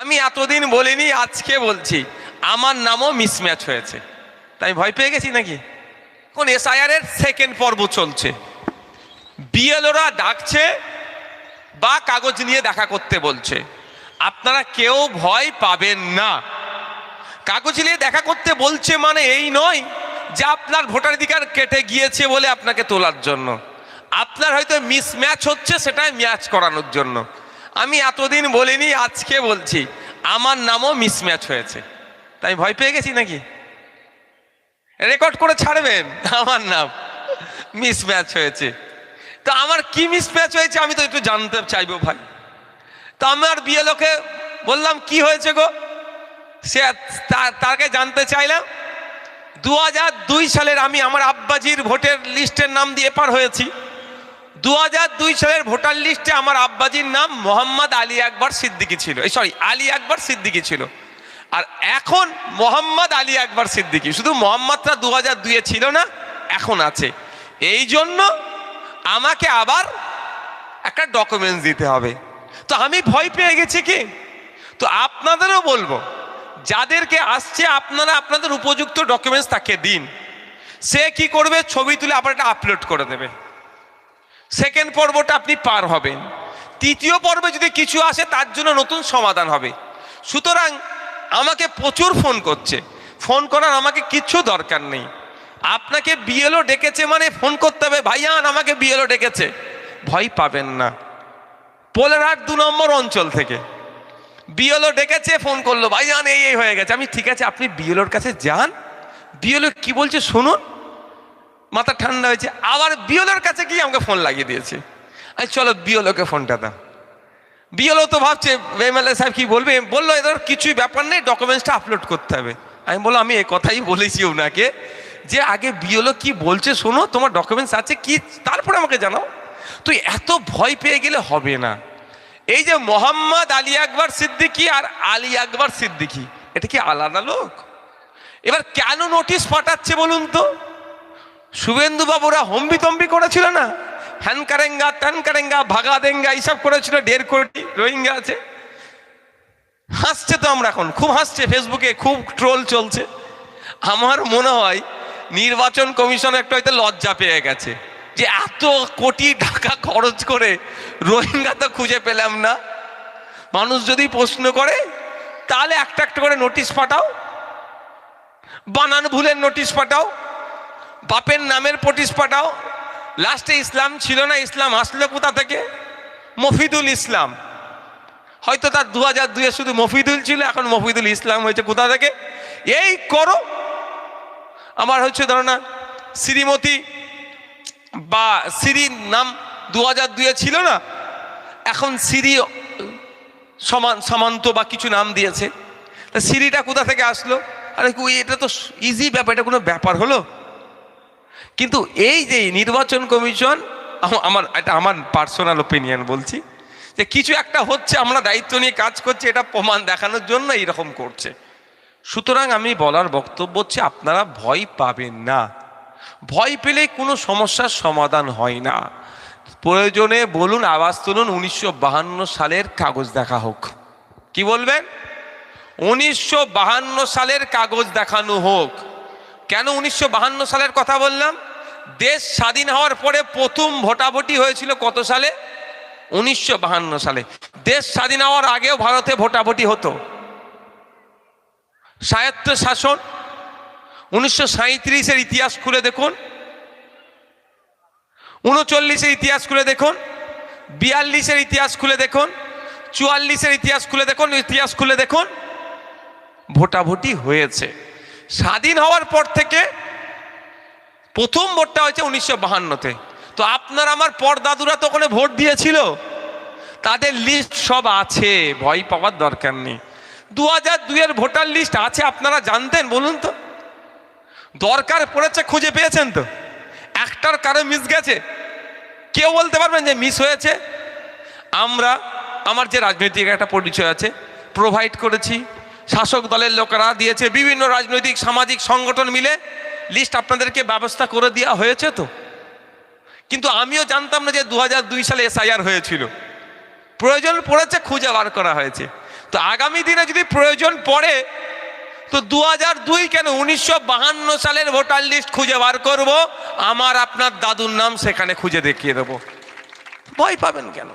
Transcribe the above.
আমি এতদিন বলিনি, আজকে বলছি। আমার নামও মিসম্যাচ হয়েছে। তাই ভয় পেয়ে গেছি নাকি? কোন এসআইআর এর সেকেন্ড পর্ব চলছে। বিএলওরা ডাকছে বা কাগজ নিয়ে দেখা করতে বলছে। আপনারা কেউ ভয় পাবেন না। কাগজ নিয়ে দেখা করতে বলছে মানে এই নয় যে আপনার ভোটাধিকার কেটে গিয়েছে বলে আপনাকে তোলার জন্য। আপনার হয়তো মিসম্যাচ হচ্ছে, সেটাই ম্যাচ করানোর জন্য। আমি এতদিন বলিনি, আজকে বলছি। আমার নামও মিসম্যাচ হয়েছে। তাই ভয় পেয়ে গেছি নাকি? রেকর্ড করে ছাড়বেন, আমার নাম মিসম্যাচ হয়েছে। তো আমার কি মিসম্যাচ হয়েছে আমি তো একটু জানতে চাইব ভাই। তো আমার বিয়েলোকে বললাম, কি হয়েছে গো? সে তাকে জানতে চাইলাম। দু হাজার দুই সালের আমি আমার আব্বাজির ভোটের লিস্টের নাম দিয়ে পার হয়েছি। দু দুই সালের ভোটার লিস্টে আমার আব্বাজির নাম মোহাম্মদ আলী আকবর সিদ্দিকি ছিল। এই সরি আলী আকবর সিদ্দিকি ছিল। আর এখন মোহাম্মদ আলী আকবর সিদ্দিকি। শুধু মোহাম্মদটা দু হাজার দুইয়ে ছিল না, এখন আছে। এই জন্য আমাকে আবার একটা ডকুমেন্টস দিতে হবে। তো আমি ভয় পেয়ে গেছি কি? তো আপনাদেরও বলব, যাদেরকে আসছে আপনারা আপনাদের উপযুক্ত ডকুমেন্টস তাকে দিন। সে কি করবে? ছবি তুলে আবার এটা আপলোড করে দেবে। সেকেন্ড পর্বটা আপনি পার হবেন। তৃতীয় পর্বে যদি কিছু আসে, তার জন্য নতুন সমাধান হবে। সুতরাং আমাকে প্রচুর ফোন করছে। ফোন করার আমাকে কিচ্ছু দরকার নেই। আপনাকে বিএলও ডেকেছে মানে ফোন করতে হবে ভাইয়ান আমাকে বিএলও ডেকেছে। ভয় পাবেন না। পোলেরহাট দু নম্বর অঞ্চল থেকে। বিএলও ডেকেছে, ফোন করল, ভাইজান, এই এই হয়ে গেছে। আমি, ঠিক আছে, আপনি বিএলওর কাছে যান। বিএলও কি বলছে, শুনুন। মাথা ঠান্ডা হয়েছে, আবার বিএলওর কাছে গিয়ে আমাকে ফোন লাগিয়ে দিয়েছে। আমি চলো বিএলওকে ফোনটা দাও। বিএলও তো ভাবছে, এমএলএ সাহেব কি বলবে? বলল, এদের কিছুই ব্যাপার নেই ডকুমেন্টসটা আপলোড করতে হবে। আমি বললাম, আমি এ কথাই বলেছি ওনাকে যে আগে বিএলও কি বলছে শোনো, তোমার ডকুমেন্টস আছে কি, তারপরে আমাকে জানাও। তুই এত ভয় পেয়ে গেলে হবে না। এই যে মোহাম্মদ আলী আকবর সিদ্দিকী আর আলী আকবর সিদ্দিকী, এটা কি আলাদা লোক? এবার কেন নোটিশ পাঠাচ্ছে বলুন তো? শুভেন্দু বাবুরা হম্বি তম্বি করেছিল না? হ্যান কারেঙ্গা, ত্যান কারেঙ্গা, ভাগা দেঙ্গা, এইসব করেছিল, দেড় কোটি রোহিঙ্গা আছে। হাসছে তো আমরা এখন, খুব হাসছে, ফেসবুকে খুব ট্রোল চলছে। আমার মনে হয় নির্বাচন কমিশন একটা হয়তো লজ্জা পেয়ে গেছে, যে এত কোটি টাকা খরচ করে রোহিঙ্গা তো খুঁজে পেলাম না। মানুষ যদি প্রশ্ন করে, তাহলে একটা একটা করে নোটিশ পাঠাও। বানান ভুলের নোটিশ পাঠাও। বাপের নামের নোটিশ পাঠাও। লাস্টে ইসলাম ছিল না, ইসলাম আসলো কোথা থেকে? মফিদুল ইসলাম। হয়তো তার দু হাজার দুয়ে শুধু মফিদুল ছিল, এখন মফিদুল ইসলাম হয়েছে কোথা থেকে? এই করো। আমার হচ্ছে ধরো না শ্রীমতী বা সিরির নাম দু হাজার দুয়ে ছিল না, এখন সিরি সমান, সমান্ত বা কিছু নাম দিয়েছে। তা সিরিটা কোথা থেকে আসলো? আরে এটা তো ইজি ব্যাপার, এটা কোনো ব্যাপার হলো? কিন্তু এই যে নির্বাচন কমিশন আমার, এটা আমার পার্সোনাল ওপিনিয়ন বলছি, যে কিছু একটা হচ্ছে, আমরা দায়িত্ব নিয়ে কাজ করছি, এটা প্রমাণ দেখানোর জন্য এইরকম করছে। সুতরাং আমি বলার বক্তব্য হচ্ছে, আপনারা ভয় পাবেন না। ভয় পেলে কোনো সমস্যার সমাধান হয় না। প্রয়োজনে বলুন, আওয়াজ তুলুন, উনিশশো সালের কাগজ দেখা হোক। কি বলবেন? উনিশশো সালের কাগজ দেখানো হোক। কেন উনিশশো সালের কথা বললাম? দেশ স্বাধীন হওয়ার পরে প্রথম ভোটাভুটি হয়েছিল কত সালে? উনিশশো সালে। দেশ স্বাধীন হওয়ার আগেও ভারতে ভোটাভুটি হতো। স্বায়ত্ত শাসন। উনিশশো সাঁত্রিশের ইতিহাস খুলে দেখুন। উনচল্লিশের ইতিহাস খুলে দেখুন। বিয়াল্লিশের ইতিহাস খুলে দেখুন। চুয়াল্লিশের ইতিহাস খুলে দেখুন। ইতিহাস খুলে দেখুন। ভোটাভুটি হয়েছে। স্বাধীন হওয়ার পর থেকে প্রথম ভোটটা হয়েছে উনিশশো বাহান্নতে। তো আপনার আমার পরদাদুরা তো ওখানে ভোট দিয়েছিল। তাদের লিস্ট সব আছে, ভয় পাওয়ার দরকার নেই। দু হাজার দুইয়ের ভোটার লিস্ট আছে, আপনারা জানতেন, বলুন তো। দরকার পড়েছে, খুঁজে পেয়েছেন তো। একটার কারও মিস গেছে। কেউ বলতে পারবেন যে মিস হয়েছে। আমরা, আমার যে রাজনৈতিক একটা পরিচয় আছে প্রোভাইড করেছি। শাসক দলের লোকেরা দিয়েছে, বিভিন্ন রাজনৈতিক, সামাজিক সংগঠন মিলে লিস্ট আপনাদেরকে ব্যবস্থা করে দেওয়া হয়েছে তো? কিন্তু আমিও জানতাম না যে দু সালে এসআইআর হয়েছিল। প্রয়োজন পড়েছে, খুঁজে বার করা হয়েছে। তো আগামী দিনে যদি প্রয়োজন পড়ে, তো দু দুই কেন উনিশশো সালের ভোটার লিস্ট খুঁজে বার করব? আমার আপনার দাদুর নাম সেখানে খুঁজে দেখিয়ে দেবো। ভয় পাবেন কেন?